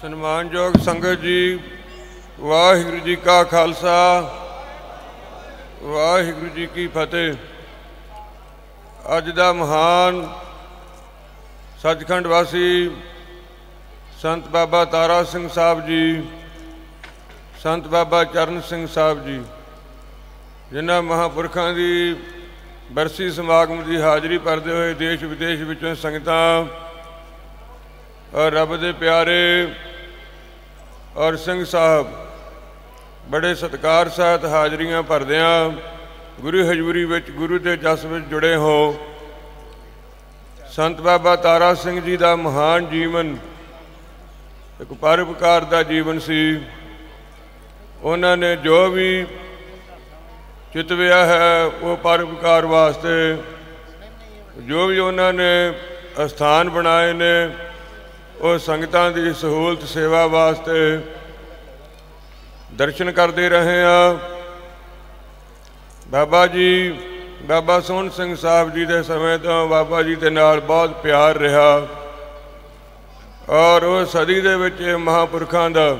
ਸਨਮਾਨਯੋਗ ਸੰਗਤ ਜੀ, ਵਾਹਿਗੁਰੂ ਜੀ ਕਾ ਖਾਲਸਾ, ਵਾਹਿਗੁਰੂ ਜੀ ਕੀ ਫਤਿਹ। ਅੱਜ ਦਾ ਮਹਾਨ ਸੱਚਖੰਡ ਵਾਸੀ ਸੰਤ ਬਾਬਾ ਤਾਰਾ ਸਿੰਘ ਸਾਹਿਬ ਜੀ, ਸੰਤ ਬਾਬਾ ਚਰਨ ਸਿੰਘ ਸਾਹਿਬ ਜੀ, ਜਿਨ੍ਹਾਂ ਮਹਾਪੁਰਖਾਂ ਦੀ ਬਰਸੀ ਸਮਾਗਮ ਦੀ ਹਾਜ਼ਰੀ ਭਰਦੇ ਹੋਏ ਦੇਸ਼ ਵਿਦੇਸ਼ ਵਿੱਚੋਂ ਸੰਗਤਾਂ ਔਰ ਰੱਬ ਦੇ ਪਿਆਰੇ ਔਰ ਸਿੰਘ ਸਾਹਿਬ, ਬੜੇ ਸਤਿਕਾਰ ਸਹਿਤ ਹਾਜ਼ਰੀਆਂ ਭਰਦਿਆਂ ਗੁਰੂ ਹਜ਼ੂਰੀ ਵਿੱਚ, ਗੁਰੂ ਦੇ ਜਸ ਵਿੱਚ ਜੁੜੇ ਹੋ। ਸੰਤ ਬਾਬਾ ਤਾਰਾ ਸਿੰਘ ਜੀ ਦਾ ਮਹਾਨ ਜੀਵਨ, ਇੱਕ ਪਰਉਪਕਾਰ ਦਾ ਜੀਵਨ ਸੀ। ਉਹਨਾਂ ਨੇ ਜੋ ਵੀ ਚਿਤਵਿਆ ਹੈ, ਉਹ ਪਰਉਪਕਾਰ ਵਾਸਤੇ ਜੋ ਵੀ ਉਹਨਾਂ ਨੇ ਅਸਥਾਨ ਬਣਾਏ ਨੇ ਉਹ ਸੰਗਤਾਂ ਦੀ ਸਹੂਲਤ ਸੇਵਾ ਵਾਸਤੇ ਦਰਸ਼ਨ ਕਰਦੇ ਰਹੇ ਆ। ਬਾਬਾ ਜੀ, ਬਾਬਾ ਸੋਹਣ ਸਿੰਘ ਸਾਹਿਬ ਜੀ ਦੇ ਸਮੇਂ ਤੋਂ ਬਾਬਾ ਜੀ ਦੇ ਨਾਲ ਬਹੁਤ ਪਿਆਰ ਰਿਹਾ ਔਰ ਉਹ ਸਦੀ ਦੇ ਵਿੱਚ ਮਹਾਪੁਰਖਾਂ ਦਾ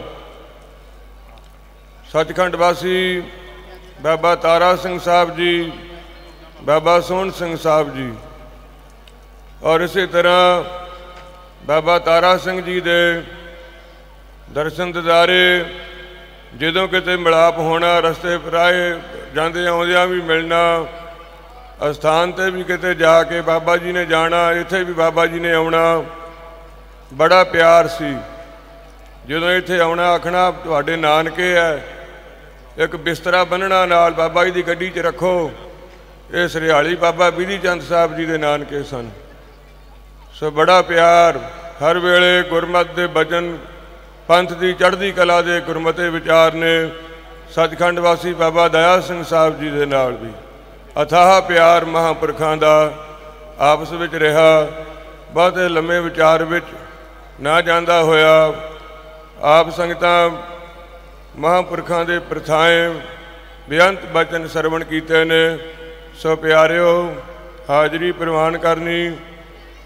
ਸੱਚਖੰਡ ਵਾਸੀ ਬਾਬਾ ਤਾਰਾ ਸਿੰਘ ਸਾਹਿਬ ਜੀ, ਬਾਬਾ ਸੋਹਣ ਸਿੰਘ ਸਾਹਿਬ ਜੀ ਔਰ ਇਸੇ ਤਰ੍ਹਾਂ ਬਾਬਾ ਤਾਰਾ ਸਿੰਘ ਜੀ ਦੇ ਦਰਸ਼ਨ ਦਿਦਾਰੇ, ਜਦੋਂ ਕਿਤੇ ਮਿਲਾਪ ਹੋਣਾ, ਰਸਤੇ ਪਰਾਏ ਜਾਂਦੇ ਆਉਂਦਿਆਂ ਵੀ ਮਿਲਣਾ, ਅਸਥਾਨ ਤੇ ਵੀ ਕਿਤੇ ਜਾ ਕੇ ਬਾਬਾ ਜੀ ਨੇ ਜਾਣਾ, ਇੱਥੇ ਵੀ ਬਾਬਾ ਜੀ ਨੇ ਆਉਣਾ, ਬੜਾ ਪਿਆਰ ਸੀ। ਜਦੋਂ ਇੱਥੇ ਆਉਣਾ, ਆਖਣਾ, ਤੁਹਾਡੇ ਨਾਨਕੇ ਹੈ, ਇੱਕ ਬਿਸਤਰਾ ਬੰਨਣਾ ਨਾਲ ਬਾਬਾ ਜੀ ਦੀ ਗੱਡੀ 'ਚ ਰੱਖੋ। ਇਹ ਸਰਿਆਲੀ ਬਾਬਾ ਬੀਧੀ ਚੰਦ ਸਾਹਿਬ ਜੀ ਦੇ ਨਾਨਕੇ ਸਨ। ਸੋ ਬੜਾ ਪਿਆਰ, ਹਰ ਵੇਲੇ ਗੁਰਮਤਿ ਦੇ ਭਜਨ, ਪੰਥ ਦੀ ਚੜ੍ਹਦੀ ਕਲਾ ਦੇ ਗੁਰਮਤੇ ਵਿਚਾਰ ਨੇ ਸੱਚਖੰਡ ਵਾਸੀ ਬਾਬਾ ਦਇਆ ਸਿੰਘ ਸਾਹਿਬ ਜੀ ਦੇ ਨਾਲ ਵੀ ਅਥਾਹ ਪਿਆਰ ਮਹਾਪੁਰਖਾਂ ਦਾ ਆਪਸ ਵਿੱਚ ਰਿਹਾ। ਬਹੁਤੇ ਲੰਮੇ ਵਿਚਾਰ ਵਿੱਚ ਨਾ ਜਾਂਦਾ ਹੋਇਆ। ਆਪ ਸੰਗਤਾਂ ਮਹਾਪੁਰਖਾਂ ਦੇ ਪ੍ਰਥਾਏ ਬੇਅੰਤ ਬਚਨ ਸਰਵਣ ਕੀਤੇ ਨੇ। ਸੋ ਪਿਆਰਿਓ, ਹਾਜ਼ਰੀ ਪ੍ਰਵਾਨ ਕਰਨੀ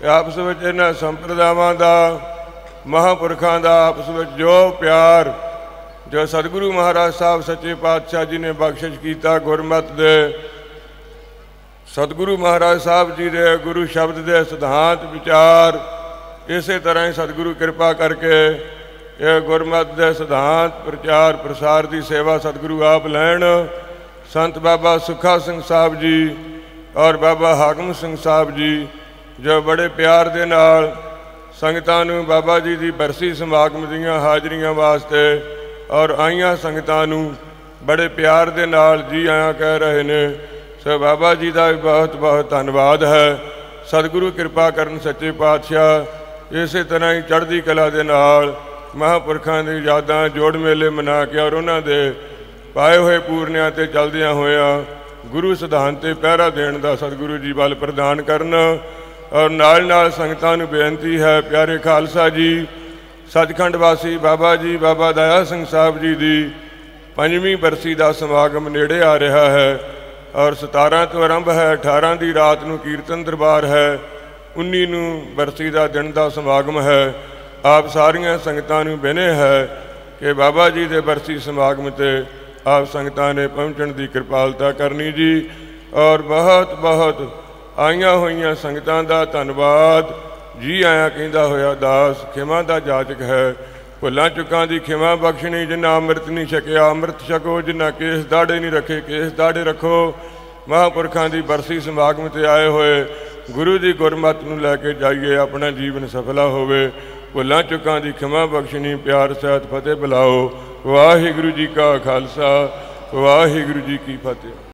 ਆਪਸ ਵਿੱਚ ਇਹਨਾਂ ਸੰਪਰਦਾਵਾਂ ਦਾ, ਮਹਾਪੁਰਖਾਂ ਦਾ ਆਪਸ ਵਿੱਚ ਜੋ ਪਿਆਰ, ਜੋ ਸਤਿਗੁਰੂ ਮਹਾਰਾਜ ਸਾਹਿਬ ਸੱਚੇ ਪਾਤਸ਼ਾਹ ਜੀ ਨੇ ਬਖਸ਼ਿਸ਼ ਕੀਤਾ ਗੁਰਮਤ ਦੇ, ਸਤਿਗੁਰੂ ਮਹਾਰਾਜ ਸਾਹਿਬ ਜੀ ਦੇ ਗੁਰੂ ਸ਼ਬਦ ਦੇ ਸਿਧਾਂਤ ਵਿਚਾਰ, ਇਸੇ ਤਰ੍ਹਾਂ ਹੀ ਸਤਿਗੁਰੂ ਕਿਰਪਾ ਕਰਕੇ ਇਹ ਗੁਰਮਤ ਦੇ ਸਿਧਾਂਤ ਪ੍ਰਚਾਰ ਪ੍ਰਸਾਰ ਦੀ ਸੇਵਾ ਸਤਿਗੁਰੂ ਆਪ ਲੈਣ। ਸੰਤ ਬਾਬਾ ਸੁਖਾ ਸਿੰਘ ਸਾਹਿਬ ਜੀ ਔਰ ਬਾਬਾ ਹਾਕਮ ਸਿੰਘ ਸਾਹਿਬ ਜੀ ਜੋ ਬੜੇ ਪਿਆਰ ਦੇ ਨਾਲ ਸੰਗਤਾਂ ਨੂੰ ਬਾਬਾ ਜੀ ਦੀ ਬਰਸੀ ਸਮਾਗਮ ਦੀਆਂ ਹਾਜ਼ਰੀਆਂ ਵਾਸਤੇ ਔਰ ਆਈਆਂ ਸੰਗਤਾਂ ਨੂੰ ਬੜੇ ਪਿਆਰ ਦੇ ਨਾਲ ਜੀ ਆਇਆਂ ਕਹਿ ਰਹੇ ਨੇ, ਸੋ ਬਾਬਾ ਜੀ ਦਾ ਬਹੁਤ ਬਹੁਤ ਧੰਨਵਾਦ ਹੈ। ਸਤਿਗੁਰੂ ਕਿਰਪਾ ਕਰਨ ਸੱਚੇ ਪਾਤਸ਼ਾਹ, ਇਸੇ ਤਰ੍ਹਾਂ ਹੀ ਚੜ੍ਹਦੀ ਕਲਾ ਦੇ ਨਾਲ ਮਹਾਪੁਰਖਾਂ ਦੀ ਯਾਦਾਂ ਜੋੜ ਮੇਲੇ ਮਨਾ ਕੇ ਔਰ ਉਹਨਾਂ ਦੇ ਪਾਏ ਹੋਏ ਪੂਰਨਿਆਂ ਤੇ ਚੱਲਦਿਆਂ ਹੋਇਆਂ ਗੁਰੂ ਸਿਧਾਂਤ ਤੇ ਪਹਿਰਾ ਦੇਣ ਦਾ ਸਤਿਗੁਰੂ ਜੀ ਬਲ ਪ੍ਰਦਾਨ ਕਰਨ ਔਰ ਨਾਲ ਨਾਲ ਸੰਗਤਾਂ ਨੂੰ ਬੇਨਤੀ ਹੈ, ਪਿਆਰੇ ਖਾਲਸਾ ਜੀ, ਸੱਚਖੰਡ ਵਾਸੀ ਬਾਬਾ ਜੀ, ਬਾਬਾ ਦਇਆ ਸਿੰਘ ਸਾਹਿਬ ਜੀ ਦੀ ਪੰਜਵੀਂ ਬਰਸੀ ਦਾ ਸਮਾਗਮ ਨੇੜੇ ਆ ਰਿਹਾ ਹੈ ਔਰ 17 ਤੋਂ ਆਰੰਭ ਹੈ 18 ਦੀ ਰਾਤ ਨੂੰ ਕੀਰਤਨ ਦਰਬਾਰ ਹੈ 19 ਨੂੰ ਬਰਸੀ ਦਾ ਦਿਨ ਦਾ ਸਮਾਗਮ ਹੈ। ਆਪ ਸਾਰੀਆਂ ਸੰਗਤਾਂ ਨੂੰ ਬੇਨੇ ਹੈ ਕਿ ਬਾਬਾ ਜੀ ਦੇ ਬਰਸੀ ਸਮਾਗਮ ਤੇ ਆਪ ਸੰਗਤਾਂ ਨੇ ਪਹੁੰਚਣ ਦੀ ਕਿਰਪਾਲਤਾ ਕਰਨੀ ਜੀ ਔਰ ਬਹੁਤ ਬਹੁਤ ਆਈਆਂ ਹੋਈਆਂ ਸੰਗਤਾਂ ਦਾ ਧੰਨਵਾਦ। ਜੀ ਆਇਆਂ ਕਹਿੰਦਾ ਹੋਇਆ ਦਾਸ, ਖਿਮਾ ਦਾ ਜਾਚਕ ਹੈ। ਭੁੱਲਾਂ ਚੁੱਕਾਂ ਦੀ ਖਿਮਾ ਬਖਸ਼ਣੀ ਜਿਨ੍ਹਾਂ ਅੰਮ੍ਰਿਤ ਨਹੀਂ ਛਕਿਆ, ਅੰਮ੍ਰਿਤ ਛਕੋ ਜਿਨ੍ਹਾਂ ਕੇਸ ਦਾੜੇ ਨਹੀਂ ਰੱਖੇ, ਕੇਸ ਦਾੜੇ ਰੱਖੋ। ਮਹਾਪੁਰਖਾਂ ਦੀ ਬਰਸੀ ਸਮਾਗਮ ਤੇ ਆਏ ਹੋਏ, ਗੁਰੂ ਦੀ ਗੁਰਮਤ ਨੂੰ ਲੈ ਕੇ ਜਾਈਏ, ਆਪਣਾ ਜੀਵਨ ਸਫਲਾ ਹੋਵੇ। ਭੁੱਲਾਂ ਚੁੱਕਾਂ ਦੀ ਖਿਮਾ ਬਖਸ਼ਣੀ, ਪਿਆਰ, ਸਹਿਤ, ਫਤਿਹ ਬੁਲਾਓ ਵਾਹਿਗੁਰੂ ਜੀ ਕਾ ਖਾਲਸਾ, ਵਾਹਿਗੁਰੂ ਜੀ ਕੀ ਫਤਿਹ।